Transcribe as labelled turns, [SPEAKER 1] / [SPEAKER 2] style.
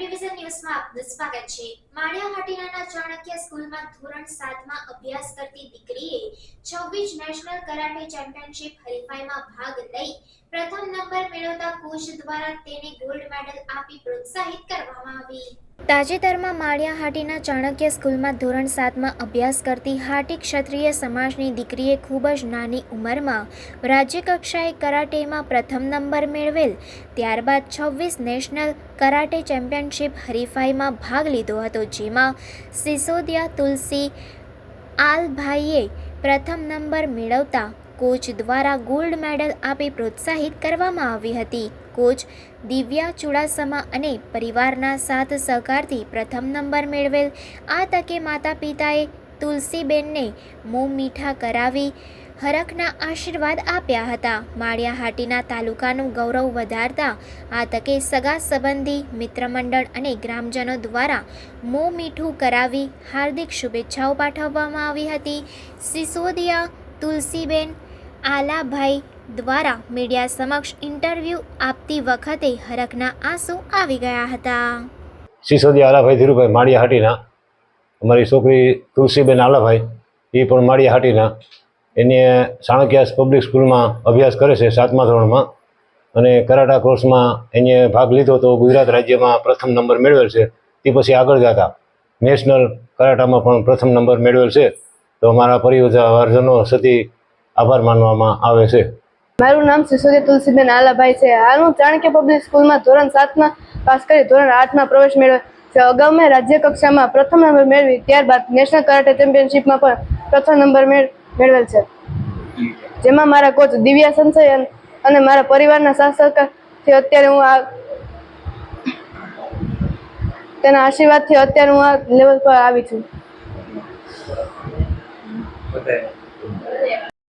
[SPEAKER 1] આપનું સ્વાગત છે. માળિયા હાટીનાના ચાણક્ય સ્કૂલમાં ધોરણ સાતમાં અભ્યાસ કરતી દીકરીએ છવ્વીસ નેશનલ કરાટે ચેમ્પિયનશિપ હરીફાઈમાં ભાગ લઈ પ્રથમ નંબર મેળવતા કોચ દ્વારા તેને ગોલ્ડ મેડલ આપી પ્રોત્સાહિત કરવામાં આવી. તાજેતરમાં માળિયા હાટીના ચાણક્ય સ્કૂલમાં ધોરણ સાતમાં અભ્યાસ કરતી હાટી ક્ષત્રિય સમાજની દીકરીએ ખૂબ જ નાની ઉંમરમાં રાજ્યકક્ષાએ કરાટેમાં પ્રથમ નંબર મેળવેલ, ત્યારબાદ છવ્વીસ નેશનલ કરાટે ચેમ્પિયનશિપ હરીફાઈમાં ભાગ લીધો હતો, જેમાં સિસોદિયા તુલસી આલભાઈએ પ્રથમ નંબર મેળવતા કોચ દ્વારા ગોલ્ડ મેડલ આપી પ્રોત્સાહિત કરવામાં આવી હતી. કોચ દિવ્યા ચુડાસમા અને પરિવારના સાથ સહકારથી પ્રથમ નંબર મેળવેલ આ તકે માતા પિતાએ તુલસીબેનને મોં મીઠા કરાવી હરખના આશીર્વાદ આપ્યા હતા. માળિયા હાટીના તાલુકાનું ગૌરવ વધારતા આ તકે સગા સંબંધી, મિત્રમંડળ અને ગ્રામજનો દ્વારા મોં મીઠું કરાવી હાર્દિક શુભેચ્છાઓ પાઠવવામાં આવી હતી. સિસોદિયા તુલસીબેન આલાભાઈ દ્વારા મીડિયા સમક્ષ ઇન્ટરવ્યૂ આપતી વખતે હરખના આંસુ આવી ગયા હતા.
[SPEAKER 2] સિસોદિયા આલાભાઈ ધીરુભાઈ માળિયા હાટીના અમારી છોકરી તુલસીબેન આલાભાઈ, એ પણ માળિયા હાટીના એને સાણકિયાસ પબ્લિક સ્કૂલમાં અભ્યાસ કરે છે સાતમા ધોરણમાં અને કરાટા કોર્સમાં એને ભાગ લીધો તો ગુજરાત રાજ્યમાં પ્રથમ નંબર મેળવેલ છે. તે પછી આગળ જતા નેશનલ કરાટામાં પણ પ્રથમ નંબર મેળવેલ છે. તો અમારા પરિવારજનો સતી આભાર માનવામાં આવે છે.
[SPEAKER 3] મારું નામ સિસોદિયા તુલસીબેન આલાભાઈ છે. હાલ હું ચાણક્ય પબ્લિક સ્કૂલમાં ધોરણ સાતમાં પાસ કરી ધોરણ આઠમાં પ્રવેશ મેળવ્યો. છે અગાઉ મેં રાજ્ય કક્ષામાં પ્રથમ નંબર મેળવી ત્યારબાદ નેશનલ કરાટે ચેમ્પિયનશિપમાં પણ પ્રથમ નંબર મેળ- મેળવેલ છે. જેમાં મારા કોચ દિવ્યા સંશયન અને મારા પરિવારના સાથ સહકારથી અત્યારે હું આ તેના આશીર્વાદથી અત્યારે હું આ લેવલ પર આવી છું.